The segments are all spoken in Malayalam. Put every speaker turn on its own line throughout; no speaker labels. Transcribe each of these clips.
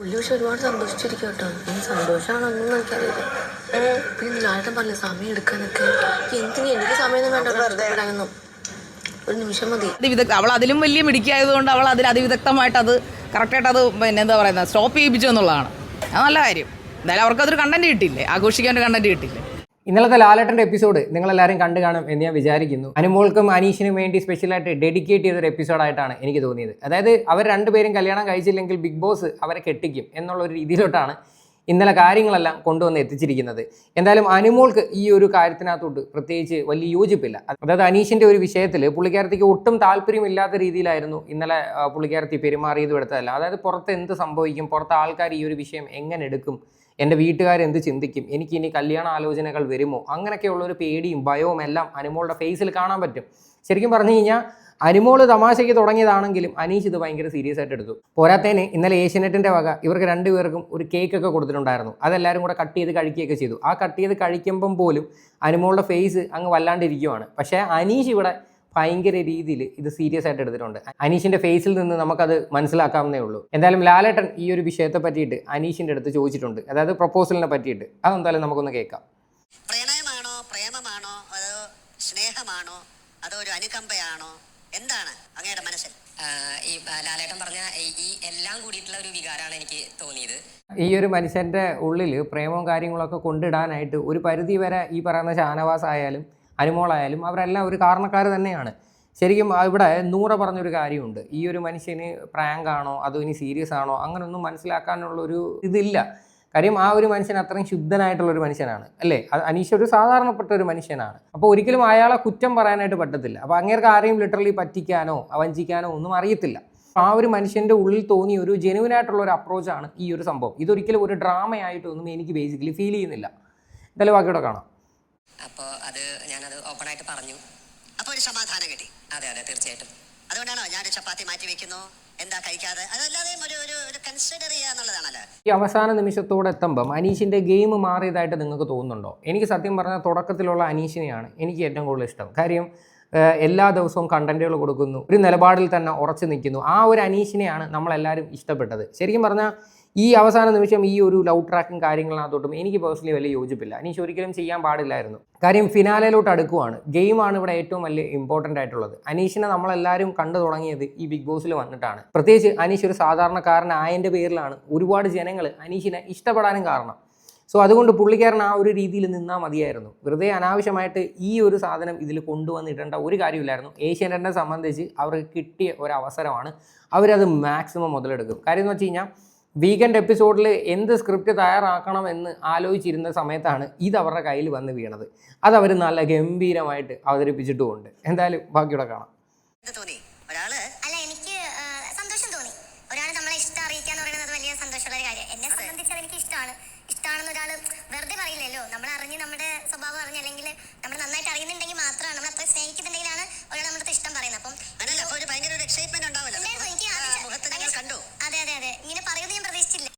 പുള്ളി പക്ഷെ ഒരുപാട് സന്തോഷിച്ചിരിക്കും കേട്ടോ ഇനി സന്തോഷമാണോന്നും എനിക്കറിയില്ല പിന്നെ ലാലേട്ടൻ പറഞ്ഞു സമയം എടുക്കാനൊക്കെ. എന്തിനു എനിക്ക് സമയമൊന്നും വേണ്ട ഒരു നിമിഷം മതി.
അതിവിദഗ്ധ അവൾ അതിലും വലിയ മിടുക്കിയായതുകൊണ്ട് അവൾ അതിൽ അതിവിദഗ്ധമായിട്ട് അത് കറക്റ്റായിട്ട് അത് പിന്നെ എന്താ പറയുന്നത് സ്റ്റോപ്പ് ചെയ്യിപ്പിച്ചു എന്നുള്ളതാണ്. അത് നല്ല കാര്യം. എന്തായാലും അവർക്കതൊരു കണ്ടന്റ് കിട്ടിയില്ലേ? ആഘോഷിക്കാൻ ഒരു കണ്ടന്റ് കിട്ടിയില്ലേ?
ഇന്നലത്തെ ലാലേട്ടന്റെ എപ്പിസോഡ് നിങ്ങളെല്ലാവരും കണ്ടു കാണും എന്ന് ഞാൻ വിചാരിക്കുന്നു. അനുമോൾക്കും അനീഷിനും വേണ്ടി സ്പെഷ്യലായിട്ട് ഡെഡിക്കേറ്റ് ചെയ്തൊരു എപ്പിസോഡായിട്ടാണ് എനിക്ക് തോന്നിയത്. അതായത് അവർ രണ്ടുപേരും കല്യാണം കഴിച്ചില്ലെങ്കിൽ ബിഗ് ബോസ് അവരെ കെട്ടിക്കും എന്നുള്ള ഒരു രീതിയിലോട്ടാണ് ഇന്നലെ കാര്യങ്ങളെല്ലാം കൊണ്ടുവന്ന് എത്തിച്ചിരിക്കുന്നത്. എന്തായാലും അനുമോൾക്ക് ഈ ഒരു കാര്യത്തിനകത്തോട്ട് പ്രത്യേകിച്ച് വലിയ യോജിപ്പില്ല. അതായത് അനീഷിന്റെ ഒരു വിഷയത്തിൽ പുള്ളിക്കാരത്തിക്ക് ഒട്ടും താല്പര്യമില്ലാത്ത രീതിയിലായിരുന്നു ഇന്നലെ പുള്ളിക്കാരത്തി പെരുമാറിയതും എടുത്തതല്ല. അതായത് പുറത്ത് എന്ത് സംഭവിക്കും പുറത്ത് ആൾക്കാർ ഈ ഒരു വിഷയം എങ്ങനെ എടുക്കും എന്റെ വീട്ടുകാർ എന്ത് ചിന്തിക്കും? എനിക്ക് ഇനി കല്യാണ ആലോചനകൾ വരുമോ? അങ്ങനെയൊക്കെയുള്ള ഒരു പേടിയും ഭയവും എല്ലാം അനുമോളുടെ ഫേസിൽ കാണാൻ പറ്റും. ശരിക്കും പറഞ്ഞു കഴിഞ്ഞാൽ അനുമോൾ തമാശയ്ക്ക് തുടങ്ങിയതാണെങ്കിലും അനീഷ് ഇത് ഭയങ്കര സീരിയസ് ആയിട്ട് എടുത്തു. പോരാത്തേന് ഇന്നലെ ഏഷ്യനെറ്റിന്റെ വക ഇവർക്ക് രണ്ടുപേർക്കും ഒരു കേക്ക് ഒക്കെ കൊടുത്തിട്ടുണ്ടായിരുന്നു. അതെല്ലാവരും കൂടെ കട്ട് ചെയ്ത് കഴിക്കുകയൊക്കെ ചെയ്തു. ആ കട്ട് ചെയ്ത് കഴിക്കുമ്പം പോലും അനുമോളുടെ ഫേസ് അങ്ങ് വല്ലാണ്ടിരിക്കുവാണ്. പക്ഷേ അനീഷ് ഇവിടെ ഭയങ്കര രീതിയിൽ ഇത് സീരിയസ് ആയിട്ട് എടുത്തിട്ടുണ്ട്. അനീഷിന്റെ ഫേസിൽ നിന്ന് നമുക്കത് മനസ്സിലാക്കാവുന്നേ ഉള്ളൂ. എന്തായാലും ലാലേട്ടൻ ഈ ഒരു വിഷയത്തെ പറ്റിയിട്ട് അനീഷിന്റെ അടുത്ത് ചോദിച്ചിട്ടുണ്ട്. അതായത് പ്രപ്പോസലിനെ പറ്റിയിട്ട്. അതെന്തായാലും നമുക്കൊന്ന് കേൾക്കാം.
പ്രണയമാണോ പ്രേമമാണോ അതോ സ്നേഹമാണോ അതോ ഒരു അനുകമ്പയാണോ? എന്താണ് അങ്ങയുടെ മനസ്സിൽ?
ഈ ലാലേട്ടൻ പറഞ്ഞ ഈ- എല്ലാം കൂടിയിട്ടുള്ള ഒരു വികാരമാണ് എനിക്ക് തോന്നിയത്.
ഈ ഒരു മനുഷ്യന്റെ ഉള്ളിൽ പ്രേമവും കാര്യങ്ങളൊക്കെ കൊണ്ടിടാനായിട്ട് ഒരു പരിധി വരെ ഈ പറയുന്ന ഷാനവാസ് ആയാലും അനുമോളായാലും അവരെല്ലാം ഒരു കാരണക്കാർ തന്നെയാണ്. ശരിക്കും ഇവിടെ നൂറ പറഞ്ഞൊരു കാര്യമുണ്ട്. ഈ ഒരു മനുഷ്യന് പ്രാങ്ക് ആണോ അതോ ഇനി സീരിയസ് ആണോ അങ്ങനെയൊന്നും മനസ്സിലാക്കാനുള്ള ഒരു ഇതില്ല. കാര്യം ആ ഒരു മനുഷ്യൻ അത്രയും ശുദ്ധനായിട്ടുള്ള ഒരു മനുഷ്യനാണ് അല്ലേ? അനീഷ് ഒരു സാധാരണപ്പെട്ട ഒരു മനുഷ്യനാണ്. അപ്പോൾ ഒരിക്കലും അയാളെ കുറ്റം പറയാനായിട്ട് പറ്റത്തില്ല. അപ്പോൾ അങ്ങേർക്ക് ആരെയും ലിറ്ററലി പറ്റിക്കാനോ അവഞ്ചിക്കാനോ ഒന്നും അറിയത്തില്ല. ആ ഒരു മനുഷ്യന്റെ ഉള്ളിൽ തോന്നിയ ഒരു ജെനുവിൻ ആയിട്ടുള്ള ഒരു അപ്രോച്ചാണ് ഈ ഒരു സംഭവം. ഇതൊരിക്കലും ഒരു ഡ്രാമയായിട്ടൊന്നും എനിക്ക് ബേസിക്കലി ഫീൽ ചെയ്യുന്നില്ല. എന്തായാലും ബാക്കിയോടെ കാണാം.
അപ്പോൾ അത് ഞാനത് ഓപ്പണായിട്ട് പറഞ്ഞു.
അപ്പൊ ഒരു സമാധാനം കിട്ടി.
അതെ അതെ തീർച്ചയായിട്ടും.
അതുകൊണ്ടാണോ ഞാൻ ചപ്പാത്തി മാറ്റി വെക്കുന്നു? എന്താ കഴിക്കാതെ? അതല്ലാതെ ഒരു ഒരു ഒരു കൺസിഡർ ചെയ്യുക എന്നുള്ളതാണല്ലോ.
ഈ അവസാന നിമിഷത്തോടെ എത്തുമ്പം അനീഷിന്റെ ഗെയിം മാറിയതായിട്ട് നിങ്ങൾക്ക് തോന്നുന്നുണ്ടോ? എനിക്ക് സത്യം പറഞ്ഞാൽ തുടക്കത്തിലുള്ള അനീഷിനെയാണ് എനിക്ക് ഏറ്റവും കൂടുതൽ ഇഷ്ടം. കാര്യം എല്ലാ ദിവസവും കണ്ടന്റുകൾ കൊടുക്കുന്നു. ഒരു നിലപാടിൽ തന്നെ ഉറച്ചു നിൽക്കുന്നു. ആ ഒരു അനീഷിനെയാണ് നമ്മളെല്ലാവരും ഇഷ്ടപ്പെട്ടത്. ശരിക്കും പറഞ്ഞാൽ ഈ അവസാന നിമിഷം ഈ ഒരു ലവ് ട്രാക്കും കാര്യങ്ങളിനകത്തോട്ടും എനിക്ക് പേഴ്സണലി വലിയ യോജിപ്പില്ല. അനീഷ് ഒരിക്കലും ചെയ്യാൻ പാടില്ലായിരുന്നു. കാര്യം ഫിനാലയിലോട്ട് അടുക്കുവാണ്. ഗെയിമാണ് ഇവിടെ ഏറ്റവും വലിയ ഇമ്പോർട്ടന്റ് ആയിട്ടുള്ളത്. അനീഷിനെ നമ്മളെല്ലാവരും കണ്ടു തുടങ്ങിയത് ഈ ബിഗ് ബോസിൽ വന്നിട്ടാണ്. പ്രത്യേകിച്ച് അനീഷ് ഒരു സാധാരണക്കാരനായതിന്റെ പേരിലാണ് ഒരുപാട് ജനങ്ങൾ അനീഷിനെ ഇഷ്ടപ്പെടാനും കാരണം. സോ അതുകൊണ്ട് പുള്ളിക്കാരൻ ആ ഒരു രീതിയിൽ നിന്നാൽ മതിയായിരുന്നു. വെറുതെ അനാവശ്യമായിട്ട് ഈ ഒരു സാധനം ഇതിൽ കൊണ്ടുവന്നിടേണ്ട ഒരു കാര്യമില്ലായിരുന്നു. ഏഷ്യാനെറ്റിനെ സംബന്ധിച്ച് അവർക്ക് കിട്ടിയ ഒരു അവസരമാണ് അവരത് മാക്സിമം മുതലെടുക്കും. കാര്യം എന്ന് വെച്ച് കഴിഞ്ഞാൽ വീക്കെൻഡ് എപ്പിസോഡിൽ എന്ത് സ്ക്രിപ്റ്റ് തയ്യാറാക്കണം എന്ന് ആലോചിച്ചിരുന്ന സമയത്താണ് ഇത് അവരുടെ കയ്യിൽ വന്ന് വീണത്. അത് അവർ നല്ല ഗംഭീരമായിട്ട് അവതരിപ്പിച്ചിട്ടുമുണ്ട്. എന്തായാലും ബാക്കിയുടെ കാണാം.
എന്ത് തോന്നി? ഒരാൾ?
അല്ല എനിക്ക് സന്തോഷം തോന്നി. ഒരാൾ നമ്മളെ ഇഷ്ടം അറിയിക്കാന്ന് പറയുന്നത് വലിയ സന്തോഷമുള്ള ഒരു കാര്യം എന്നെ സംബന്ധിച്ച് എനിക്ക് ഇഷ്ടമാണ്. ഇഷ്ടമാണെന്ന് ഒരാൾ വെറുതെ പറയില്ലല്ലോ. നമ്മൾ അറിഞ്ഞ് നമ്മുടെ സ്വഭാവം അറിഞ്ഞ് അല്ലെങ്കിൽ നമ്മൾ നന്നായിട്ട് അറിയുന്നുണ്ടെങ്കിൽ മാത്രമാണ് നമ്മൾ അത്ര സ്നേഹിക്കുന്നുണ്ടെങ്കിലാണ് ഒരാൾ നമ്മുടെ ഇഷ്ടം പറയുന്നത്. അപ്പം
ഒരു ഭയങ്കര ഒരു എക്സൈറ്റ്മെന്റ് ഉണ്ടാവല്ലോ കണ്ടു.
അതെ അതെ അതെ. ഇങ്ങനെ പറയുന്നത് ഞാൻ പ്രതീക്ഷിച്ചില്ല.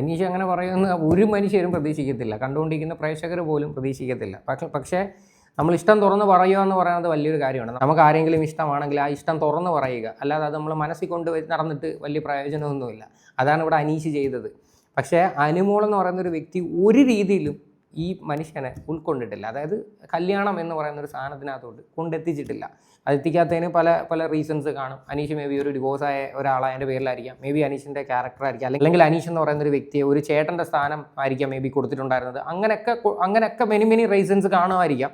അനീഷ് അങ്ങനെ പറയുന്ന ഒരു മനുഷ്യരും പ്രതീക്ഷിക്കത്തില്ല. കണ്ടുകൊണ്ടിരിക്കുന്ന പ്രേക്ഷകർ പോലും പ്രതീക്ഷിക്കത്തില്ല. പക്ഷെ പക്ഷേ നമ്മൾ ഇഷ്ടം തുറന്ന് പറയുക എന്ന് പറയുന്നത് വലിയൊരു കാര്യമാണ്. നമുക്ക് ആരെങ്കിലും ഇഷ്ടമാണെങ്കിൽ ആ ഇഷ്ടം തുറന്ന് പറയുക. അല്ലാതെ അത് നമ്മൾ മനസ്സിൽ കൊണ്ട് നടന്നിട്ട് വലിയ പ്രയോജനമൊന്നുമില്ല. അതാണ് ഇവിടെ അനീഷ് ചെയ്തത്. പക്ഷേ അനുമോൾ എന്ന് പറയുന്ന ഒരു വ്യക്തി ഒരു രീതിയിലും ഈ മനുഷ്യനെ ഉൾക്കൊണ്ടിട്ടില്ല. അതായത് കല്യാണം എന്ന് പറയുന്ന ഒരു സാധനത്തിനകത്തോട്ട് കൊണ്ടെത്തിച്ചിട്ടില്ല. അത് എത്തിക്കാത്തതിന് പല പല റീസൺസ് കാണും. അനീഷ് മേ ബി ഒരു ഡിവോഴ്സ് ആയ ഒരാളതിന്റെ പേരിലായിരിക്കാം. മേ ബി അനീഷിന്റെ ക്യാരക്ടർ ആയിരിക്കാം. അല്ലെങ്കിൽ അനീഷ് എന്ന് പറയുന്ന ഒരു വ്യക്തിയെ ഒരു ചേട്ടന്റെ സ്ഥാനം ആയിരിക്കാം മേ ബി കൊടുത്തിട്ടുണ്ടായിരുന്നത്. അങ്ങനെയൊക്കെ അങ്ങനെയൊക്കെ മെനി മെനി റീസൺസ് കാണുമായിരിക്കാം.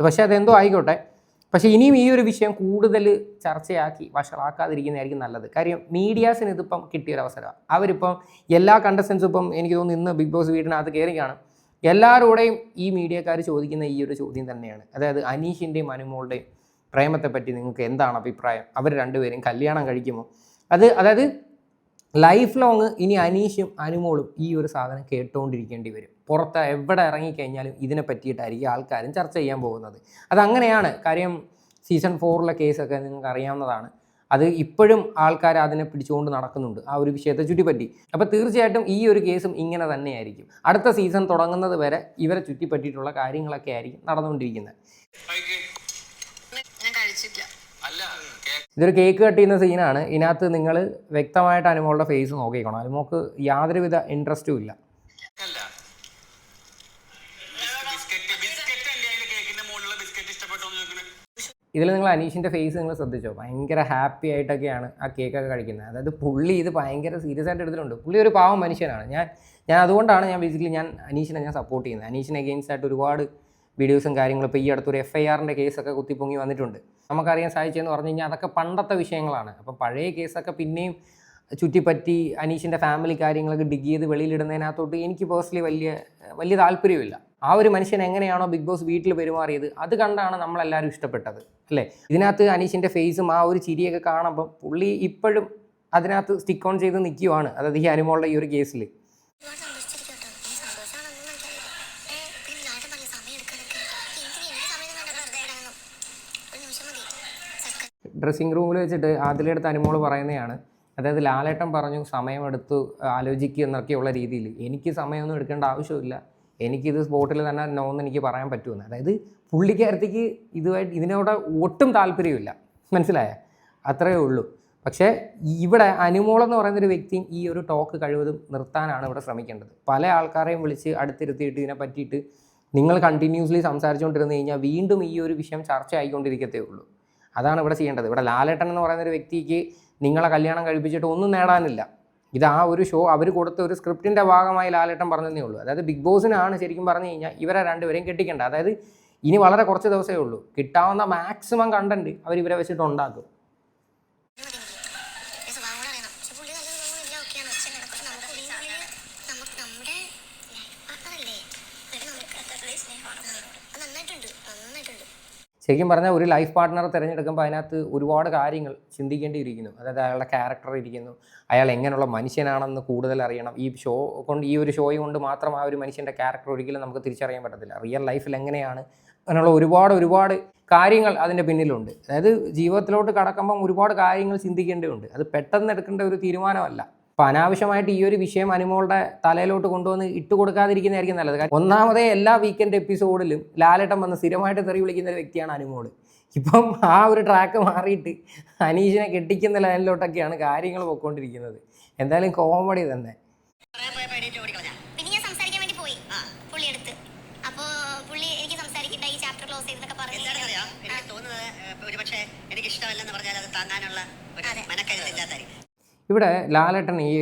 പക്ഷേ അതെന്തോ ആയിക്കോട്ടെ പക്ഷേ ഇനിയും ഈ ഒരു വിഷയം കൂടുതൽ ചർച്ചയാക്കി വഷളാക്കാതിരിക്കുന്നതായിരിക്കും നല്ലത്. കാര്യം മീഡിയാസിന് ഇതിപ്പം കിട്ടിയൊരു അവസരമാണ്. അവരിപ്പം എല്ലാ കണ്ടസ്റ്റൻസും ഇപ്പം എനിക്ക് തോന്നുന്നു ഇന്ന് ബിഗ് ബോസ് വീടിനകത്ത് കയറിയാണ് എല്ലാവരോടെയും എല്ലാവരുടെയും ഈ മീഡിയക്കാർ ചോദിക്കുന്ന ഈ ഒരു ചോദ്യം തന്നെയാണ്. അതായത് അനീഷിന്റെയും അനുമോളുടെയും പ്രേമത്തെപ്പറ്റി നിങ്ങൾക്ക് എന്താണ് അഭിപ്രായം? അവർ രണ്ടുപേരും കല്യാണം കഴിക്കുമോ? അത് അതായത് ലൈഫ് ലോങ് ഇനി അനീഷും അനുമോളും ഈ ഒരു സാധനം കേട്ടുകൊണ്ടിരിക്കേണ്ടി വരും. പുറത്ത് എവിടെ ഇറങ്ങിക്കഴിഞ്ഞാലും ഇതിനെ പറ്റിയിട്ടായിരിക്കും ആൾക്കാരും ചർച്ച ചെയ്യാൻ പോകുന്നത്. അതങ്ങനെയാണ്. കാര്യം സീസൺ ഫോറിലെ കേസൊക്കെ നിങ്ങൾക്ക് അറിയാവുന്നതാണ് അത് ഇപ്പോഴും ആൾക്കാർ അതിനെ പിടിച്ചുകൊണ്ട് നടക്കുന്നുണ്ട്. ആ ഒരു വിഷയത്തെ ചുറ്റിപ്പറ്റി. അപ്പോൾ തീർച്ചയായിട്ടും ഈ ഒരു കേസും ഇങ്ങനെ തന്നെയായിരിക്കും. അടുത്ത സീസൺ തുടങ്ങുന്നത് വരെ ഇവരെ ചുറ്റിപ്പറ്റിയിട്ടുള്ള കാര്യങ്ങളൊക്കെ ആയിരിക്കും നടന്നുകൊണ്ടിരിക്കുന്നത്.
ഞാൻ കഴിച്ചിട്ടില്ല.
അല്ല
ഇതൊരു കേക്ക് കട്ട് ചെയ്യുന്ന സീനാണ്. ഇതിനകത്ത് നിങ്ങൾ വ്യക്തമായിട്ട് അനുമോളുടെ ഫേസ് നോക്കിക്കണം. അനുമോക്ക് യാതൊരുവിധ ഇൻട്രസ്റ്റും ഇല്ല. ഇതിൽ നിങ്ങൾ അനീഷിന്റെ ഫേസ് നിങ്ങൾ ശ്രദ്ധിച്ചോ? ഭയങ്കര ഹാപ്പി ആയിട്ടൊക്കെയാണ് ആ കേക്കൊക്കെ കഴിക്കുന്നത്. അതായത് പുള്ളി ഇത് ഭയങ്കര സീരിയസ് ആയിട്ട് എടുത്തിട്ടുണ്ട്. പുള്ളി ഒരു പാവം മനുഷ്യനാണ്. ഞാൻ ഞാൻ അതുകൊണ്ടാണ് ഞാൻ ബേസിക്കലി ഞാൻ അനീഷിനെ ഞാൻ സപ്പോർട്ട് ചെയ്യുന്നത്. അനീഷിനെ അഗെയിൻസ്റ്റ് ആയിട്ട് ഒരുപാട് വീഡിയോസും കാര്യങ്ങളും ഇപ്പോൾ ഈ അടുത്തൊരു എഫ് ഐ ആറിന്റെ കേസൊക്കെ കുത്തിപ്പൊങ്ങി വന്നിട്ടുണ്ട്. നമുക്കറിയാൻ സാധിച്ചതെന്ന് പറഞ്ഞു കഴിഞ്ഞാൽ അതൊക്കെ പണ്ടത്തെ വിഷയങ്ങളാണ്. അപ്പോൾ പഴയ കേസൊക്കെ പിന്നെയും ചുറ്റിപ്പറ്റി അനീഷിന്റെ ഫാമിലി കാര്യങ്ങളൊക്കെ ഡിഗ് ചെയ്ത് വെളിയിലിടുന്നതിനകത്തോട്ട് എനിക്ക് പേഴ്സണലി വലിയ വലിയ താല്പര്യമില്ല ആ ഒരു മനുഷ്യൻ എങ്ങനെയാണോ ബിഗ് ബോസ് വീട്ടിൽ പെരുമാറിയത് അത് കണ്ടാണ് നമ്മളെല്ലാവരും ഇഷ്ടപ്പെട്ടത് അല്ലേ? ഇതിനകത്ത് അനീഷിന്റെ ഫേസും ആ ഒരു ചിരിയൊക്കെ കാണുമ്പോൾ പുള്ളി ഇപ്പോഴും അതിനകത്ത് സ്റ്റിക്ക് ഓൺ ചെയ്ത് നിൽക്കുവാണ് അതായത് ഈ അനുമോളുടെ ഈ ഒരു കേസിൽ ഡ്രസ്സിങ് റൂമിൽ വെച്ചിട്ട് അതിലെടുത്ത് അനുമോൾ പറയുന്നതാണ് അതായത് ലാലേട്ടൻ പറഞ്ഞു സമയമെടുത്തു ആലോചിക്കുക എന്നൊക്കെയുള്ള രീതിയിൽ എനിക്ക് സമയമൊന്നും എടുക്കേണ്ട ആവശ്യമില്ല. എനിക്കിത് സ്പോട്ടിൽ തന്നെ നോന്ന് എനിക്ക് പറയാൻ പറ്റുമെന്ന്. അതായത് പുള്ളിക്കാരത്തേക്ക് ഇതുമായിട്ട് ഇതിനോട് ഒട്ടും താല്പര്യമില്ല. മനസ്സിലായ? അത്രയേ ഉള്ളൂ. പക്ഷേ ഇവിടെ അനുമോളെന്ന് പറയുന്ന ഒരു വ്യക്തിയും ഈ ഒരു ടോക്ക് കഴിവതും നിർത്താനാണ് ഇവിടെ ശ്രമിക്കേണ്ടത്. പല ആൾക്കാരെയും വിളിച്ച് അടുത്തിരുത്തിയിട്ട് ഇതിനെ പറ്റിയിട്ട് നിങ്ങൾ കണ്ടിന്യൂസ്ലി സംസാരിച്ചുകൊണ്ടിരുന്ന് കഴിഞ്ഞാൽ വീണ്ടും ഈ ഒരു വിഷയം ചർച്ച ആയിക്കൊണ്ടിരിക്കത്തേ ഉള്ളൂ. അതാണ് ഇവിടെ ചെയ്യേണ്ടത്. ഇവിടെ ലാലേട്ടൻ എന്ന് പറയുന്ന ഒരു വ്യക്തിക്ക് നിങ്ങളെ കല്യാണം കഴിപ്പിച്ചിട്ട് ഒന്നും നേടാനില്ല. ഇത് ആ ഒരു ഷോ അവർ കൊടുത്ത ഒരു സ്ക്രിപ്റ്റിന്റെ ഭാഗമായി ലാലേട്ടൻ പറഞ്ഞതേ ഉള്ളൂ. അതായത് ബിഗ് ബോസിനാണ് ശരിക്കും പറഞ്ഞു കഴിഞ്ഞാൽ ഇവരെ രണ്ടുപേരെയും കെട്ടിക്കേണ്ട. അതായത് ഇനി വളരെ കുറച്ച് ദിവസമേ ഉള്ളൂ. കിട്ടാവുന്ന മാക്സിമം കണ്ടന്റ് അവർ ഇവരെ വെച്ചിട്ട് ഉണ്ടാക്കും. ശരിക്കും പറഞ്ഞാൽ ഒരു ലൈഫ് പാർട്ട്ണർ തിരഞ്ഞെടുക്കുമ്പോൾ അതിനകത്ത് ഒരുപാട് കാര്യങ്ങൾ ചിന്തിക്കേണ്ടിയിരിക്കുന്നു. അതായത് അയാളുടെ ക്യാരക്ടർ ഇരിക്കുന്നു. അയാൾ എങ്ങനെയുള്ള മനുഷ്യനാണെന്ന് കൂടുതൽ അറിയണം. ഈ ഷോ കൊണ്ട് ഈ ഒരു ഷോയും കൊണ്ട് മാത്രം ആ ഒരു മനുഷ്യന്റെ ക്യാരക്ടർ ഒരിക്കലും നമുക്ക് തിരിച്ചറിയാൻ പറ്റത്തില്ല. റിയൽ ലൈഫിൽ എങ്ങനെയാണ്? അങ്ങനെയുള്ള ഒരുപാട് ഒരുപാട് കാര്യങ്ങൾ അതിന്റെ പിന്നിലുണ്ട്. അതായത് ജീവിതത്തിലോട്ട് കടക്കുമ്പം ഒരുപാട് കാര്യങ്ങൾ ചിന്തിക്കേണ്ടതുണ്ട്. അത് പെട്ടെന്ന് എടുക്കേണ്ട ഒരു തീരുമാനമല്ല. അപ്പോൾ അനാവശ്യമായിട്ട് ഈ ഒരു വിഷയം അനുമോളുടെ തലയിലോട്ട് കൊണ്ടുവന്ന് ഇട്ട് കൊടുക്കാതിരിക്കുന്നതായിരിക്കും നല്ലത്. കാരണം ഒന്നാമതേ എല്ലാ വീക്കെൻഡ് എപ്പിസോഡിലും ലാലേട്ടൻ വന്ന് സ്ഥിരമായിട്ട് തെറി വിളിക്കുന്ന ഒരു വ്യക്തിയാണ് അനുമോൾ ഇപ്പം ആ ഒരു ട്രാക്ക് മാറിയിട്ട് അനീഷിനെ കെട്ടിക്കുന്ന ലൈനിലോട്ടൊക്കെയാണ് കാര്യങ്ങൾ പോയിക്കൊണ്ടിരിക്കുന്നത് എന്തായാലും കോമഡി തന്നെ.
പറയാൻ പോയപ്പോ എണീറ്റ് ഓടിക്കളഞ്ഞ
പിന്നെ സംസാരിക്കാൻ വേണ്ടി പോയി. പുള്ളി അടുത്ത് അപ്പോ പുള്ളി എനിക്ക് സംസാരിക്കണ്ട ഈ ചാപ്റ്റർ ക്ലോസ് ചെയ്തെന്നൊക്കെ പറഞ്ഞു
എന്താണെന്നറിയാം എനിക്ക് തോന്നുന്നത് ഏഹ്, ഒരുപക്ഷെ എനിക്ക് ഇഷ്ടമല്ലെന്ന് പറഞ്ഞാൽ അത് താങ്ങാനുള്ള ഒരു മനക്കരുത്തില്ലാത്തായിരിക്കും.
ഇവിടെ ലാലേട്ടൻ ഈ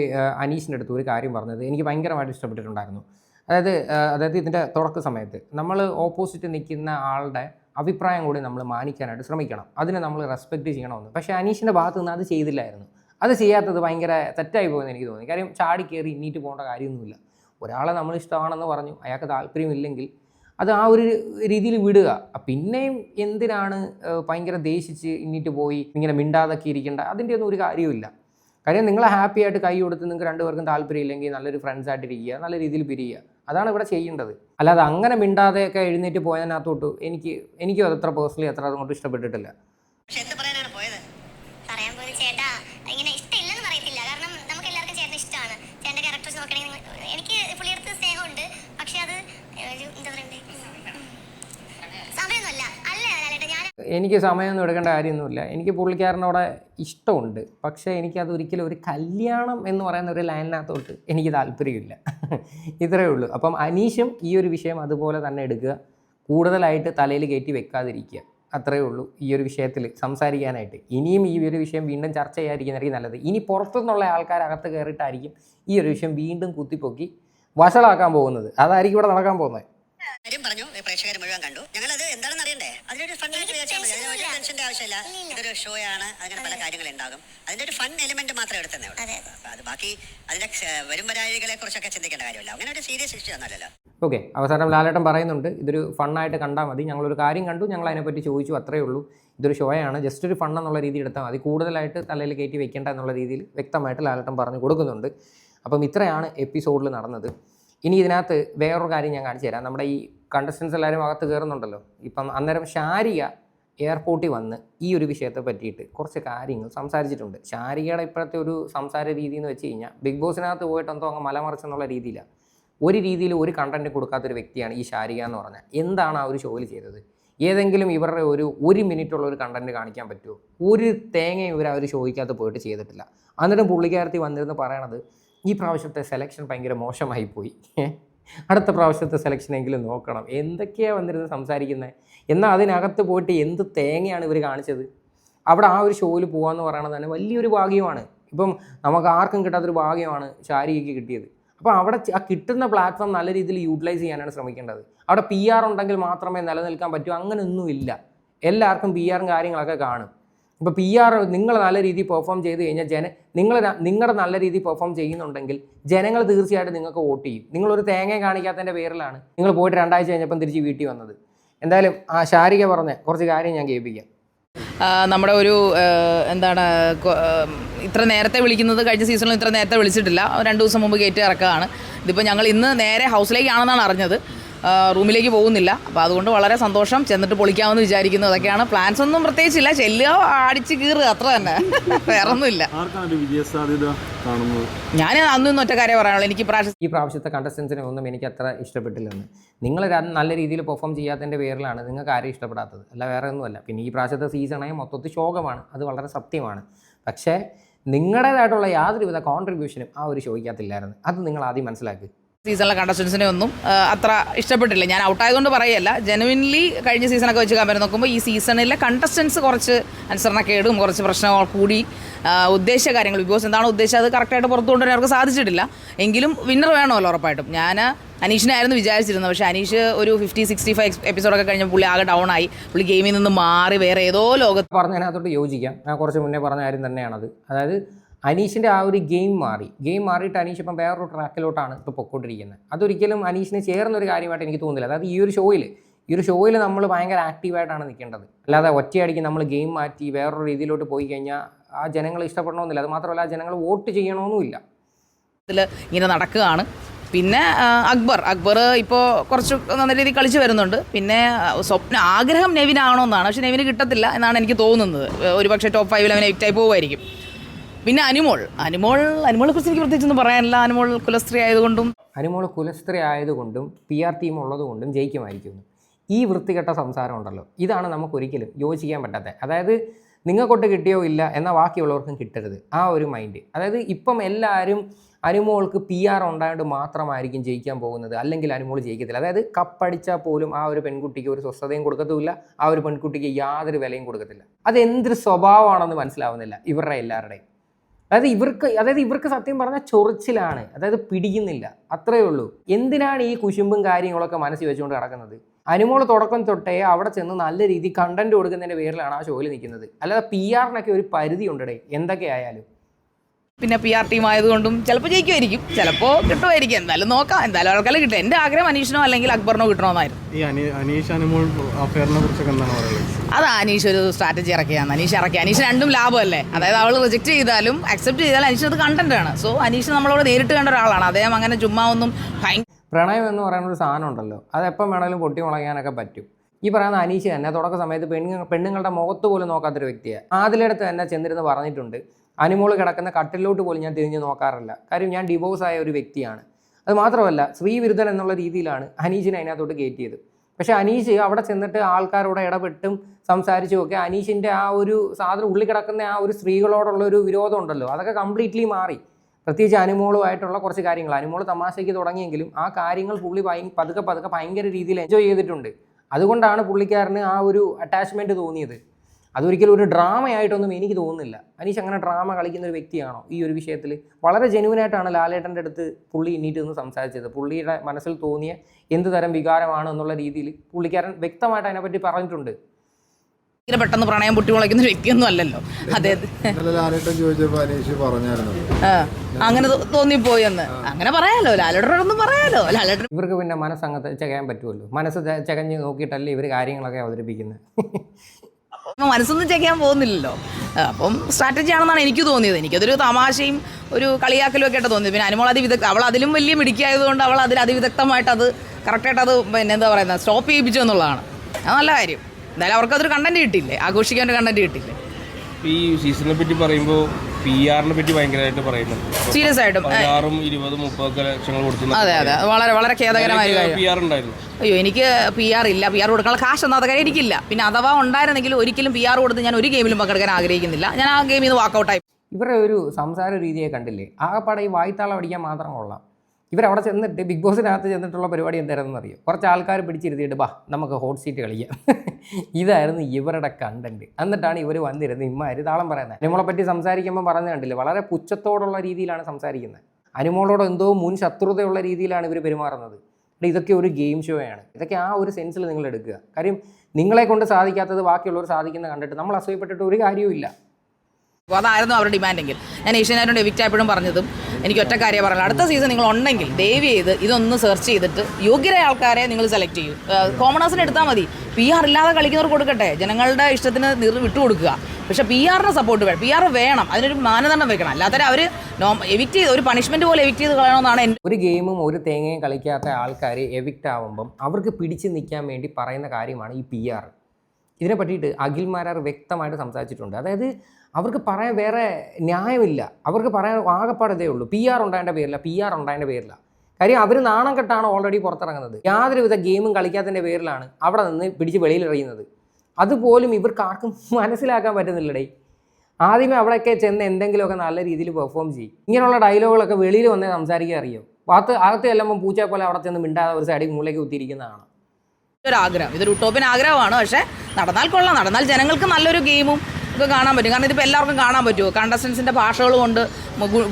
അനീഷിന്റെ അടുത്ത് ഒരു കാര്യം പറഞ്ഞത് എനിക്ക് ഭയങ്കരമായിട്ട് ഇഷ്ടപ്പെട്ടിട്ടുണ്ടായിരുന്നു. അതായത് അതായത് ഇതിന്റെ തുടക്ക സമയത്ത് നമ്മൾ ഓപ്പോസിറ്റ് നിൽക്കുന്ന ആളുടെ അഭിപ്രായം കൂടി നമ്മൾ മാനിക്കാനായിട്ട് ശ്രമിക്കണം. അതിനെ നമ്മൾ റെസ്പെക്റ്റ് ചെയ്യണമെന്ന്. പക്ഷേ അനീഷിന്റെ ഭാഗത്തു നിന്ന് അത് ചെയ്തില്ലായിരുന്നു. അത് ചെയ്യാത്തത് ഭയങ്കര തെറ്റായി പോകുമെന്ന് എനിക്ക് തോന്നി. കാര്യം ചാടി കയറി ഇന്നീട്ട് പോകേണ്ട കാര്യമൊന്നുമില്ല. ഒരാളെ നമ്മൾ ഇഷ്ടമാണെന്ന് പറഞ്ഞു. അയാൾക്ക് താല്പര്യമില്ലെങ്കിൽ അത് ആ ഒരു രീതിയിൽ വിടുക. പിന്നെയും എന്തിനാണ് ഭയങ്കര ദേഷിച്ച് ഇന്നിട്ട് പോയി ഇങ്ങനെ മിണ്ടാതൊക്കെ ഇരിക്കേണ്ട? അതിന്റെ ഒന്നും ഒരു കാര്യമില്ല കാര്യം നിങ്ങളെ ഹാപ്പി ആയിട്ട് കൈ കൊടുത്ത് നിങ്ങൾക്ക് രണ്ടുപേർക്കും താല്പര്യം ഇല്ലെങ്കിൽ നല്ലൊരു ഫ്രണ്ട്സ് ആയിട്ട് ഇരിക്കുക നല്ല രീതിയിൽ പിരിയുക. അതാണ് ഇവിടെ ചെയ്യേണ്ടത്. അല്ലാതെ അങ്ങനെ മിണ്ടാതെയൊക്കെ എഴുന്നേറ്റ് പോയതിനകത്തോട്ട് എനിക്ക് എനിക്കും അത് അത്ര പേഴ്സണലി അത്ര അതുകൊണ്ട് ഇഷ്ടപ്പെട്ടിട്ടില്ല
പക്ഷെ എന്ത് പറയാനാണ് പോയത്
പറയാൻ പോയത് ചേട്ടാ ഇങ്ങനെ ഇഷ്ടമില്ലെന്ന് പറയത്തില്ല കാരണം നമുക്ക് എല്ലാവർക്കും ചേട്ടന് ഇഷ്ടമാണ് ചേട്ടന്റെ ക്യാരക്ടേഴ്സ് നോക്കണമെങ്കിൽ നിങ്ങൾ- എനിക്ക് പുള്ളിയടുത്ത് സ്നേഹമുണ്ട് പക്ഷെ അത് ഒരു എന്താ പറയണ്ടേ സമയമൊന്നുമല്ല അല്ല ലാലേട്ടാ ഞാൻ
എനിക്ക് സമയമൊന്നും എടുക്കേണ്ട കാര്യമൊന്നുമില്ല. എനിക്ക് പുള്ളിക്കാരനോടെ ഇഷ്ടമുണ്ട്. പക്ഷേ എനിക്കത് ഒരിക്കലും ഒരു കല്യാണം എന്ന് പറയുന്ന ഒരു ലൈനിനകത്തോട്ട് എനിക്ക് താല്പര്യമില്ല. ഇത്രയേ ഉള്ളൂ. അപ്പം അനീഷും ഈ ഒരു വിഷയം അതുപോലെ തന്നെ എടുക്കുക. കൂടുതലായിട്ട് തലയിൽ കയറ്റി വെക്കാതിരിക്കുക. അത്രയേ ഉള്ളൂ ഈ ഒരു വിഷയത്തിൽ സംസാരിക്കാനായിട്ട്. ഇനിയും ഈ ഒരു വിഷയം വീണ്ടും ചർച്ച ചെയ്യാതിരിക്കുന്നതായിരിക്കും നല്ലത്. ഇനി പുറത്തുനിന്നുള്ള ആൾക്കാർ അകത്ത് കയറിയിട്ടായിരിക്കും ഈ ഒരു വിഷയം വീണ്ടും കുത്തിപ്പൊക്കി വഷളാക്കാൻ പോകുന്നത്. അതായിരിക്കും ഇവിടെ നടക്കാൻ പോകുന്നത്.
പറഞ്ഞു. പ്രേക്ഷകർ മുഴുവൻ കണ്ടു. ഷോ ആണ് അങ്ങനെ പല കാര്യങ്ങൾ ഉണ്ടാകും അതിന്റെ ഒരു ഫൺ എലിമെന്റ് മാത്രം എടുത്തേ ഉള്ളൂ.
അതെ,
അത്. ബാക്കി അതിന്റെ വരുംവരാഴികളെ വരും വരാഴികളെ കുറിച്ചൊക്കെ ചിന്തിക്കേണ്ട കാര്യമില്ല. അങ്ങനെ ഒരു സീരിയസ് ഇഷ്യൂ ഒന്നല്ലല്ലോ
ഓക്കെ അവസാനം ലാലേട്ടൻ പറയുന്നുണ്ട് ഇതൊരു ഫണ്ണായിട്ട് കണ്ടാൽ മതി. ഞങ്ങളൊരു കാര്യം കണ്ടു ഞങ്ങൾ അതിനെപ്പറ്റി ചോദിച്ചു അത്രയേ ഉള്ളൂ. ഇതൊരു ഷോയാണ് ജസ്റ്റ് ഒരു ഫൺ എന്നുള്ള രീതിയിൽ എടുത്താൽ മതി. കൂടുതലായിട്ട് തലയിൽ കയറ്റി വെക്കേണ്ട എന്നുള്ള രീതിയിൽ വ്യക്തമായിട്ട് ലാലേട്ടൻ പറഞ്ഞു കൊടുക്കുന്നുണ്ട്. അപ്പം ഇത്രയാണ് എപ്പിസോഡിൽ നടന്നത്. ഇനി ഇതിനകത്ത് വേറൊരു കാര്യം ഞാൻ കാണിച്ചു തരാം. നമ്മുടെ ഈ കണ്ടസ്റ്റൻസ് എല്ലാവരും അകത്ത് കയറുന്നുണ്ടല്ലോ. ഇപ്പം അന്നേരം ഷാരിക എയർപോർട്ടിൽ വന്ന് ഈ ഒരു വിഷയത്തെ പറ്റിയിട്ട് കുറച്ച് കാര്യങ്ങൾ സംസാരിച്ചിട്ടുണ്ട്. ശാരികയുടെ ഇപ്പോഴത്തെ ഒരു സംസാര രീതി എന്ന് വെച്ച് കഴിഞ്ഞാൽ ബിഗ് ബോസിനകത്ത് പോയിട്ട് എന്തോ അങ്ങ് മലമറിച്ചെന്നുള്ള രീതിയിലാണ് ഒരു രീതിയിൽ ഒരു കണ്ടന്റ് കൊടുക്കാത്തൊരു വ്യക്തിയാണ് ഈ ശാരിക എന്ന് പറഞ്ഞാൽ. എന്താണ് ആ ഒരു ഷോയിൽ ചെയ്തത്? ഏതെങ്കിലും ഇവരുടെ ഒരു ഒരു മിനിറ്റുള്ള ഒരു കണ്ടന്റ് കാണിക്കാൻ പറ്റുമോ ഒരു തേങ്ങ ഇവർ അവർ ഷോയ്ക്കകത്ത് പോയിട്ട് ചെയ്തിട്ടില്ല. എന്നിട്ടും പുള്ളിക്കാരത്തി വന്നിരുന്ന് പറയണത് ഈ പ്രാവശ്യത്തെ സെലക്ഷൻ ഭയങ്കര മോശമായി പോയി. അടുത്ത പ്രാവശ്യത്തെ സെലക്ഷനെങ്കിലും നോക്കണം. എന്തൊക്കെയാണ് വന്നിരുന്ന് സംസാരിക്കുന്നത് എന്നാൽ അതിനകത്ത് പോയിട്ട് എന്ത് തേങ്ങയാണ് ഇവർ കാണിച്ചത്? അവിടെ ആ ഒരു ഷോയിൽ പോകാമെന്ന് പറയുന്നത് തന്നെ വലിയൊരു ഭാഗ്യമാണ്. ഇപ്പം നമുക്ക് ആർക്കും കിട്ടാത്തൊരു ഭാഗ്യമാണ് ശാരികയ്ക്ക് കിട്ടിയത്. അപ്പോൾ അവിടെ ആ കിട്ടുന്ന പ്ലാറ്റ്ഫോം നല്ല രീതിയിൽ യൂട്ടിലൈസ് ചെയ്യാനാണ് ശ്രമിക്കേണ്ടത്. അവിടെ പി ആർ ഉണ്ടെങ്കിൽ മാത്രമേ നിലനിൽക്കാൻ പറ്റൂ. അങ്ങനെയൊന്നുമില്ല എല്ലാവർക്കും പി ആറും കാര്യങ്ങളൊക്കെ കാണും. ഇപ്പോൾ പി ആർ നിങ്ങൾ നല്ല രീതിയിൽ പെർഫോം ചെയ്ത് കഴിഞ്ഞാൽ ജന നിങ്ങൾ നിങ്ങളുടെ നല്ല രീതിയിൽ പെർഫോം ചെയ്യുന്നുണ്ടെങ്കിൽ ജനങ്ങൾ തീർച്ചയായിട്ടും നിങ്ങൾക്ക് വോട്ട് ചെയ്യും. നിങ്ങളൊരു തേങ്ങ കാണിക്കാത്തതിന്റെ പേരിലാണ് നിങ്ങൾ പോയിട്ട് രണ്ടാഴ്ച കഴിഞ്ഞപ്പം തിരിച്ച് വീട്ടിൽ വന്നത്. എന്തായാലും ആ ശാരിക പറഞ്ഞ കുറച്ച് കാര്യം ഞാൻ കേൾപ്പിക്കാം.
നമ്മുടെ ഒരു എന്താണ് ഇത്ര നേരത്തെ വിളിക്കുന്നത് കഴിഞ്ഞ സീസണിൽ ഇത്ര നേരത്തെ വിളിച്ചിട്ടില്ല. രണ്ട് ദിവസം മുമ്പ് കയറ്റി ഇറക്കുകയാണ്. ഇതിപ്പോൾ ഞങ്ങൾ ഇന്ന് നേരെ ഹൗസിലേക്കാണെന്നാണ് അറിഞ്ഞത്. റൂമിലേക്ക് പോകുന്നില്ല. അപ്പോൾ അതുകൊണ്ട് വളരെ സന്തോഷം ചെന്നിട്ട് പൊളിക്കാമെന്ന് വിചാരിക്കുന്നു. അതൊക്കെയാണ് പ്ലാൻസ് ഒന്നും പ്രത്യേകിച്ചില്ല. ചെല്ലുക അടിച്ച് കീറുക അത്ര തന്നെ. വേറെ ഒന്നുമില്ല
ആർക്കാണ് ഒരു വിജയ സാധ്യത കാണുന്നത്?
ഞാൻ അന്നും ഒറ്റ കാര്യം പറയാനുള്ളൂ. എനിക്ക് പ്രാവശ്യം
ഈ പ്രാവശ്യത്തെ കണ്ടസ്റ്റൻസിനെ ഒന്നും എനിക്ക് അത്ര ഇഷ്ടപ്പെട്ടില്ലെന്ന്. നിങ്ങൾ നല്ല രീതിയിൽ പെർഫോം ചെയ്യാത്തതിന്റെ പേരിലാണ് നിങ്ങൾക്ക് ആരും ഇഷ്ടപ്പെടാത്തത്. അല്ല വേറെ ഒന്നുമല്ല. പിന്നെ ഈ പ്രാവശ്യത്തെ സീസണായി മൊത്തത്തിൽ ശോകമാണ്. അത് വളരെ സത്യമാണ്. പക്ഷേ നിങ്ങളുടേതായിട്ടുള്ള യാതൊരുവിധ കോൺട്രിബ്യൂഷനും ആ ഒരു ഷോയ്ക്കകത്തില്ലായിരുന്നു അത് നിങ്ങൾ ആദ്യം മനസ്സിലാക്കുക
സീസണിലെ കണ്ടസ്റ്റൻസിനെ ഒന്നും അത്ര ഇഷ്ടപ്പെട്ടില്ല. ഞാൻ ഔട്ടായതുകൊണ്ട് പറയല്ല. ജെനുവിൻലി കഴിഞ്ഞ സീസണൊക്കെ വെച്ച് കമ്പയർ നോക്കുമ്പോൾ ഈ സീസണിലെ കണ്ടസ്റ്റൻസ് കുറച്ച് അനുസരണക്കേടും കുറച്ച് പ്രശ്നങ്ങൾ കൂടി ഉദ്ദേശ കാര്യങ്ങൾ. ബിഗോസ് എന്താണ് ഉദ്ദേശം അത് കറക്റ്റായിട്ട് പുറത്തു കൊണ്ടുവരാൻ അവർക്ക് സാധിച്ചിട്ടില്ല. എങ്കിലും വിന്നർ വേണമല്ലോ ഉറപ്പായിട്ടും. ഞാൻ അനീഷിനായിരുന്നു വിചാരിച്ചിരുന്നത്. പക്ഷേ അനീഷ് ഒരു ഫിഫ്റ്റി സിക്സ്റ്റി ഫൈവ് എപ്പിസോഡൊക്കെ കഴിഞ്ഞ പുള്ളി ആകെ ഡൗൺ ആയി. പുള്ളി ഗെയിമിൽ നിന്ന് മാറി വേറെ ഏതോ ലോകത്ത്
പറഞ്ഞതിനകത്തോട്ട് യോജിക്കാം. ഞാൻ കുറച്ച് മുന്നേ പറഞ്ഞ കാര്യം തന്നെയാണത്. അതായത് അനീഷിന്റെ ആ ഒരു ഗെയിം മാറി. ഗെയിം മാറിയിട്ട് അനീഷ് ഇപ്പം വേറൊരു ട്രാക്കിലോട്ടാണ് ഇപ്പോൾ പൊക്കോണ്ടിരിക്കുന്നത്. അതൊരിക്കലും അനീഷിന് ചേർന്ന ഒരു കാര്യമായിട്ട് എനിക്ക് തോന്നുന്നില്ല. അതായത് ഈ ഒരു ഷോയിൽ ഈ ഒരു ഷോയിൽ നമ്മൾ ഭയങ്കര ആക്റ്റീവായിട്ടാണ് നിൽക്കേണ്ടത്. അല്ലാതെ ഒറ്റയടിക്ക് നമ്മൾ ഗെയിം മാറ്റി വേറൊരു രീതിയിലോട്ട് പോയി കഴിഞ്ഞാൽ ആ ജനങ്ങൾ ഇഷ്ടപ്പെടണമെന്നില്ല. അത് മാത്രമല്ല ആ ജനങ്ങൾ വോട്ട് ചെയ്യണമെന്നുമില്ല.
ഇങ്ങനെ നടക്കുകയാണ്. പിന്നെ അക്ബർ. അക്ബർ ഇപ്പോൾ കുറച്ച് നല്ല രീതിയിൽ കളിച്ച് വരുന്നുണ്ട്. പിന്നെ സ്വപ്ന ആഗ്രഹം നെവിനാണോ എന്നാണ് പക്ഷെ നെവിന് കിട്ടത്തില്ല എന്നാണ് എനിക്ക് തോന്നുന്നത്. ഒരുപക്ഷെ ടോപ്പ് ഫൈവിൽ അവനെ എയ്റ്റായി പോകുമായിരിക്കും പിന്നെ അനിമോൾ. അനിമോൾ അനിമോളെ കുറിച്ച് എനിക്ക് പ്രത്യേകിച്ചൊന്നും പറയാനില്ല. അനിമോൾ കുലസ്ത്രീ ആയതുകൊണ്ടും
അനുമോൾ കുലസ്ത്രീ ആയതുകൊണ്ടും പി ആർ ടീം ഉള്ളതുകൊണ്ടും ജയിക്കുമായിരിക്കും ഈ വൃത്തികെട്ട സംസാരം ഉണ്ടല്ലോ. ഇതാണ് നമുക്ക് ഒരിക്കലും യോജിക്കാൻ പറ്റാത്ത. അതായത് നിങ്ങൾക്കൊട്ട് കിട്ടിയോ ഇല്ല എന്നാൽ ബാക്കിയുള്ളവർക്കും കിട്ടരുത്. ആ ഒരു മൈൻഡ് അതായത് ഇപ്പം എല്ലാവരും അനുമോൾക്ക് പി ആർ ഉണ്ടായതുകൊണ്ട് മാത്രമായിരിക്കും ജയിക്കാൻ പോകുന്നത്. അല്ലെങ്കിൽ അനുമോൾ ജയിക്കത്തില്ല. അതായത് കപ്പടിച്ചാൽ പോലും ആ ഒരു പെൺകുട്ടിക്ക് ഒരു സ്വസ്ഥതയും കൊടുക്കത്തുമില്ല. ആ ഒരു പെൺകുട്ടിക്ക് യാതൊരു വിലയും കൊടുക്കത്തില്ല. അത് എന്തൊരു സ്വഭാവമാണെന്ന് മനസ്സിലാവുന്നില്ല ഇവരുടെ എല്ലാവരുടെയും. അതായത് ഇവർക്ക് അതായത് ഇവർക്ക് സത്യം പറഞ്ഞാൽ ചൊറിച്ചിലാണ്. അതായത് പിടിക്കുന്നില്ല അത്രയേ ഉള്ളൂ. എന്തിനാണ് ഈ കുശുമ്പും കാര്യങ്ങളൊക്കെ മനസ്സിൽ വെച്ചുകൊണ്ട് കിടക്കുന്നത് അനുമോൾ തുടക്കം തൊട്ടേ അവിടെ ചെന്ന് നല്ല രീതിയിൽ കണ്ടന്റ് കൊടുക്കുന്നതിന്റെ പേരിലാണ് ആ ഷോയിൽ നിൽക്കുന്നത്. അല്ലാതെ പി ആറിനൊക്കെ ഒരു പരിധി ഉണ്ടടേ എന്തൊക്കെ ആയാലും.
പിന്നെ പി ആർ ടീം ആയതുകൊണ്ടും ചിലപ്പോൾ ജയിക്കുമായിരിക്കും ചിലപ്പോൾ കിട്ടുമായിരിക്കും. എന്തായാലും നോക്കാം എന്തായാലും ആൾക്കാർ കിട്ടും എന്റെ ആഗ്രഹം അനീഷിനോ അല്ലെങ്കിൽ അക്ബറിനോ കിട്ടണമെന്നായിരുന്നു
ഈ അനി അനീഷ് അനുമോൾ അഫെയറിനെ കുറിച്ചൊക്കെ എന്താണ് പറയുന്നത്?
അത് അനീഷ് ഒരു സ്ട്രാറ്റജി ഇറക്കിയാണ് അനീഷ് ഇറക്കി. അനീഷ് രണ്ടും ലാഭമല്ലേ? അതായത് അവൾ റിജക്റ്റ് ചെയ്താലും അക്സെപ്റ്റ് ചെയ്താലും അനീഷ് അത് കണ്ടന്റ് ആണ്. സോ അനീഷ് നമ്മളോട് നേരിട്ട് കണ്ട ഒരാളാണ്. അദ്ദേഹം അങ്ങനെ ചുമ്മാ ഒന്നും
പ്രണയം എന്ന് പറയുന്ന ഒരു സാധനം ഉണ്ടല്ലോ. അത് എപ്പം വേണമെങ്കിലും പൊട്ടി മുളയ്ക്കാനൊക്കെ പറ്റും. ഈ പറയുന്ന അനീഷ് തന്നെ തുടക്ക സമയത്ത് പെണ്ണുങ്ങൾ പെണ്ണുങ്ങളുടെ മുഖത്ത് പോലും നോക്കാത്തൊരു വ്യക്തിയാണ്. ആദിലടുത്ത് തന്നെ ചെന്നിരുന്ന് പറഞ്ഞിട്ടുണ്ട് അനുമോൾ കിടക്കുന്ന കട്ടിലോട്ട് പോലും ഞാൻ തിരിഞ്ഞു നോക്കാറില്ല. കാര്യം ഞാൻ ഡിവോഴ്സ് ആയ ഒരു വ്യക്തിയാണ്. അത് മാത്രമല്ല സ്ത്രീവിരുദ്ധൻ എന്നുള്ള രീതിയിലാണ് അനീഷിനെ അതിനകത്തോട്ട് കയറ്റിയത്. പക്ഷേ അനീഷ് അവിടെ ചെന്നിട്ട് ആൾക്കാരോട് ഇടപെട്ടും സംസാരിച്ചും ഒക്കെ അനീഷിന്റെ ആ ഒരു സാധനം ഉള്ളിൽ കിടക്കുന്ന ആ ഒരു സ്ത്രീകളോടുള്ള ഒരു വിരോധം ഉണ്ടല്ലോ. അതൊക്കെ കംപ്ലീറ്റ്ലി മാറി. പ്രത്യേകിച്ച് അനുമോളുമായിട്ടുള്ള കുറച്ച് കാര്യങ്ങൾ. അനുമോൾ തമാശയ്ക്ക് തുടങ്ങിയെങ്കിലും ആ കാര്യങ്ങൾ പുള്ളി ഭയ പതുക്കെ പതുക്കെ ഭയങ്കര രീതിയിൽ എൻജോയ് ചെയ്തിട്ടുണ്ട്. അതുകൊണ്ടാണ് പുള്ളിക്കാരന് ആ ഒരു അറ്റാച്ച്മെന്റ് തോന്നിയത്. അതൊരിക്കലും ഒരു ഡ്രാമയായിട്ടൊന്നും എനിക്ക് തോന്നുന്നില്ല. അനീഷ് അങ്ങനെ ഡ്രാമ കളിക്കുന്ന ഒരു വ്യക്തിയാണോ ഈ ഒരു വിഷയത്തിൽ വളരെ ജെനുവിനായിട്ടാണ് ലാലേട്ടന്റെ അടുത്ത് പുള്ളി എണീറ്റ് നിന്ന് സംസാരിച്ചത്. പുള്ളിയുടെ മനസ്സിൽ തോന്നിയ എന്ത് തരം വികാരമാണ് എന്നുള്ള രീതിയിൽ പുള്ളിക്കാരൻ വ്യക്തമായിട്ട് അതിനെപ്പറ്റി പറഞ്ഞിട്ടുണ്ട്.
പെട്ടെന്ന് പ്രണയം പൊട്ടി മുളയ്ക്കുന്ന വ്യക്തിയൊന്നും അല്ലല്ലോ. അതെ
ലാലേട്ടൻ ചോദിച്ചപ്പോൾ അനീഷ് പറഞ്ഞായിരുന്നു.
ആ, അങ്ങനെ തോന്നിപ്പോയി എന്ന് അങ്ങനെ പറയാലോ ലാലേട്ടനോടൊന്നും പറയാലോ. ലാലേട്ടൻ
ഇവർക്ക് പിന്നെ മനസ്സങ്ങ് ചകയാൻ പറ്റുമല്ലോ. മനസ്സ് ചകഞ്ഞ് നോക്കിയിട്ടല്ലേ ഇവർ കാര്യങ്ങളൊക്കെ അവതരിപ്പിക്കുന്നത്
മനസ്സൊന്നും ചെയ്യാൻ പോകുന്നില്ലല്ലോ. അപ്പം സ്ട്രാറ്റജി ആണെന്നാണ് എനിക്ക് തോന്നിയത്. എനിക്കതൊരു തമാശയും ഒരു കളിയാക്കലും ഒക്കെ ആയിട്ട് തോന്നിയത്. പിന്നെ അനുമോൾ അതിവിദഗ്ധ അവൾ അതിലും വലിയ മിടുക്കിയായതുകൊണ്ട് അവൾ അതിൽ അതിവിദഗ്ധമായിട്ട് അത് കറക്റ്റായിട്ട് അത് പിന്നെ എന്താ പറയുന്നത് സ്റ്റോപ്പ് ചെയ്യിപ്പിച്ചു എന്നുള്ളതാണ്. അത് നല്ല കാര്യം. എന്തായാലും അവർക്കതൊരു കണ്ടന്റ് കിട്ടിയില്ലേ? ആഘോഷിക്കാൻ ഒരു കണ്ടന്റ് കിട്ടിയില്ലേ?
ഈ സീസണിനെ പറ്റി പറയുമ്പോൾ പി ആറിനെ പറ്റി ഭയങ്കരമായിട്ട് പറയുന്നുണ്ട്.
സീരിയസ് ആയിട്ടും.
പതിനാറും ഇരുപതും മുപ്പതൊക്കെ ലക്ഷങ്ങൾ കൊടുത്തു
അതെ അതെ. വളരെ വളരെ ഖേദകരമായ
പി ആർ ഉണ്ടായിരുന്നു.
അയ്യോ എനിക്ക് പി ആർ ഇല്ല. പി ആർ കൊടുക്കാനുള്ള കാശ് ഒന്നും അതൊക്കെ എനിക്കില്ല. പിന്നെ അഥവാ ഉണ്ടായിരുന്നെങ്കിൽ ഒരിക്കലും പി ആർ കൊടുത്ത് ഞാൻ ഒരു ഗെയിമിലും പങ്കെടുക്കാൻ ആഗ്രഹിക്കുന്നില്ല. ഞാൻ ആ ഗെയിമിൽ നിന്ന് വാക്കൗട്ടായി
ഇവരുടെ ഒരു സംസാര രീതിയെ കണ്ടില്ലേ? ആകെപ്പാടെ ഈ വായ്ത്താളം അടിക്കാൻ മാത്രം കൊള്ളാം. ഇവരവിടെ ചെന്നിട്ട് ബിഗ് ബോസിനകത്ത് ചെന്നിട്ടുള്ള പരിപാടി എന്തായിരുന്നെന്ന് അറിയോ? കുറച്ച് ആൾക്കാർ പിടിച്ചിരുത്തിയിട്ട് ബാ നമുക്ക് ഹോട്ട് സീറ്റ് കളിക്കാം. ഇതായിരുന്നു ഇവരുടെ കണ്ടന്റ് എന്നിട്ടാണ് ഇവർ വന്നിരുന്നത്. ഇമ്മാര് താളം പറയുന്നത്. അനുമോളെ പറ്റി സംസാരിക്കുമ്പോൾ പറഞ്ഞു കണ്ടില്ല വളരെ പുച്ഛത്തോടുള്ള രീതിയിലാണ് സംസാരിക്കുന്നത്. അനുമോളോട് എന്തോ മുൻ ശത്രുതയുള്ള രീതിയിലാണ് ഇവർ പെരുമാറുന്നത്. ഇതൊക്കെ ഒരു ഗെയിം ഷോയാണ് ഇതൊക്കെ ആ ഒരു സെൻസിൽ നിങ്ങൾ എടുക്കുക. കാര്യം നിങ്ങളെ കൊണ്ട് സാധിക്കാത്തത് ബാക്കിയുള്ളവർ സാധിക്കുന്ന കണ്ടിട്ട് നമ്മൾ അസൂയപ്പെട്ടിട്ട് ഒരു
കാര്യവും അതായിരുന്നു അവരുടെ ഡിമാൻഡെങ്കിൽ ഞാൻ ഏഷ്യനായിട്ടുണ്ട് എവിക്റ്റ് ആയപ്പോഴും പറഞ്ഞതും എനിക്ക് ഒറ്റ കാര്യം പറയാം അടുത്ത സീസൺ നിങ്ങൾ ഉണ്ടെങ്കിൽ ദയവ് ചെയ്ത് ഇതൊന്ന് സെർച്ച് ചെയ്തിട്ട് യോഗ്യരായ ആൾക്കാരെ നിങ്ങൾ സെലക്ട് ചെയ്യൂ. കോമണേഴ്സിന് എടുത്താൽ മതി. പി ആർ ഇല്ലാതെ കളിക്കുന്നവർ കൊടുക്കട്ടെ. ജനങ്ങളുടെ ഇഷ്ടത്തിന് നിർ വിട്ടുകൊടുക്കുക പക്ഷേ പി ആറിന് സപ്പോർട്ട് വേണം. പി ആർ വേണം. അതിനൊരു മാനദണ്ഡം വെക്കണം. അല്ലാതെ അവർ എവിക്റ്റ് ചെയ്ത് ഒരു പണിഷ്മെന്റ് പോലെ എവിക്ട് ചെയ്ത് കളയണമെന്നാണ് എന്റെ
ഒരു ഗെയിമും ഒരു തേങ്ങയും കളിക്കാത്ത ആൾക്കാർ എവിക്റ്റ് ആവുമ്പം അവർക്ക് പിടിച്ചു നിൽക്കാൻ വേണ്ടി പറയുന്ന കാര്യമാണ് ഈ പി ആർ ഇതിനെ പറ്റിയിട്ട് അഖിൽ മാരാർ വ്യക്തമായിട്ട് സംസാരിച്ചിട്ടുണ്ട്. അതായത് അവർക്ക് പറയാൻ വേറെ ന്യായമില്ല. അവർക്ക് പറയാൻ ആകപ്പാടതേ ഉള്ളൂ. പി ആർ ഉണ്ടായതിന്റെ പേരില്ല പി ആർ ഉണ്ടായതിന്റെ പേരില്ല കാര്യം അവർ നാണം കെട്ടാണ് ഓൾറെഡി പുറത്തിറങ്ങുന്നത്. യാതൊരുവിധ ഗെയിമും കളിക്കാത്തതിന്റെ പേരിലാണ് അവിടെ നിന്ന് പിടിച്ച് വെളിയിലെറിയുന്നത്. അതുപോലും ഇവർക്ക് ആർക്കും മനസ്സിലാക്കാൻ പറ്റുന്നില്ലടേ. ആദ്യമേ അവിടെയൊക്കെ ചെന്ന് എന്തെങ്കിലുമൊക്കെ നല്ല രീതിയിൽ പെർഫോം ചെയ്യും. ഇങ്ങനെയുള്ള ഡയലോഗുകളൊക്കെ വെളിയിൽ വന്നേ സംസാരിക്കാൻ അറിയോ. അകത്ത് അകത്ത് ചെല്ലുമ്പോൾ പൂച്ച പോലെ അവിടെ ചെന്ന് മിണ്ടാതെ ഒരു സൈഡിൽ മൂലയ്ക്ക് കുത്തിയിരിക്കുന്നതാണ്.
ഒരു ആഗ്രഹം ഇതൊരു ഉട്ടോപ്യൻ ആഗ്രഹമാണ് പക്ഷേ നടന്നാൽ കൊള്ളാം. നടന്നാൽ ജനങ്ങൾക്ക് നല്ലൊരു ഗെയിമും ഒക്കെ കാണാൻ പറ്റും. കാരണം ഇതിപ്പോൾ എല്ലാവർക്കും കാണാൻ പറ്റുമോ? കണ്ടസ്റ്റൻസിന്റെ ഭാഷകൾ കൊണ്ട്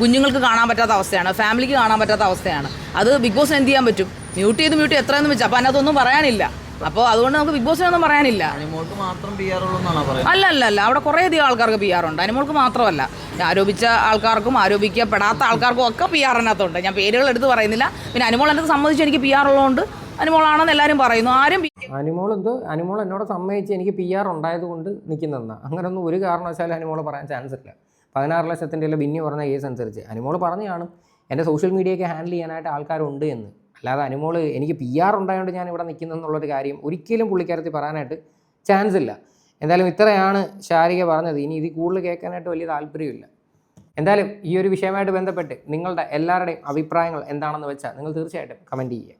കുഞ്ഞുങ്ങൾക്ക് കാണാൻ പറ്റാത്ത അവസ്ഥയാണ്. ഫാമിലിക്ക് കാണാൻ പറ്റാത്ത അവസ്ഥയാണ്. അത് ബിഗ് ബോസിന് എന്ത് ചെയ്യാൻ പറ്റും? മ്യൂട്ട് ചെയ്ത് മ്യൂട്ട് എത്രയെന്ന് വെച്ചാൽ അപ്പോൾ അതിനകത്തൊന്നും പറയാനില്ല. അപ്പോൾ അതുകൊണ്ട് നമുക്ക് ബിഗ് ബോസിനൊന്നും പറയാനില്ല. അല്ല അല്ല അല്ല. അവിടെ കുറേ അധികം ആൾക്കാർക്ക് പി ആർ ഉണ്ട്. അനിമോൾക്ക് മാത്രമല്ല. ആരോപിച്ച ആൾക്കാർക്കും ആരോപിക്കപ്പെടാത്ത ആൾക്കാർക്കും ഒക്കെ പി ആറിനകത്തുണ്ട് ഞാൻ പേരുകൾ എടുത്ത് പറയുന്നില്ല. പിന്നെ അനിമോൾ എന്റെ സംബന്ധിച്ച് എനിക്ക് പി ആർ ഉള്ളതുകൊണ്ട് അനുമോളാണെന്ന് എല്ലാവരും പറയുന്നു. ആരും
അനിമോൾ എന്തോ അനിമോൾ എന്നോട് സമ്മതിച്ച് എനിക്ക് പി ആർ ഉണ്ടായത് കൊണ്ട് നിൽക്കുന്നതെന്നാ അങ്ങനൊന്നും ഒരു കാരണവശാലും അനുമോൾ പറയാൻ ചാൻസ് ഇല്ല. പതിനാറ് ലക്ഷത്തിന്റെ അല്ല ബിന്നി പറഞ്ഞ കേസ് അനുസരിച്ച്. അനിമോൾ പറഞ്ഞു കാണും എന്റെ സോഷ്യൽ മീഡിയയൊക്കെ ഹാൻഡിൽ ചെയ്യാനായിട്ട് ആൾക്കാരുണ്ട് എന്ന്. അല്ലാതെ അനിമോൾ എനിക്ക് പി ആർ ഉണ്ടായതുകൊണ്ട് ഞാൻ ഇവിടെ നിൽക്കുന്നെന്നുള്ളൊരു കാര്യം ഒരിക്കലും പുള്ളിക്കാരത്തിൽ പറയാനായിട്ട് ചാൻസ് ഇല്ല. എന്തായാലും ഇത്രയാണ് ശാരിക പറഞ്ഞത്. ഇനി ഇത് കൂടുതൽ കേൾക്കാനായിട്ട് വലിയ താല്പര്യമില്ല. എന്തായാലും ഈ ഒരു വിഷയമായിട്ട് ബന്ധപ്പെട്ട് നിങ്ങളുടെ എല്ലാവരുടെയും അഭിപ്രായങ്ങൾ എന്താണെന്ന് വെച്ചാൽ നിങ്ങൾ തീർച്ചയായിട്ടും കമന്റ് ചെയ്യുക.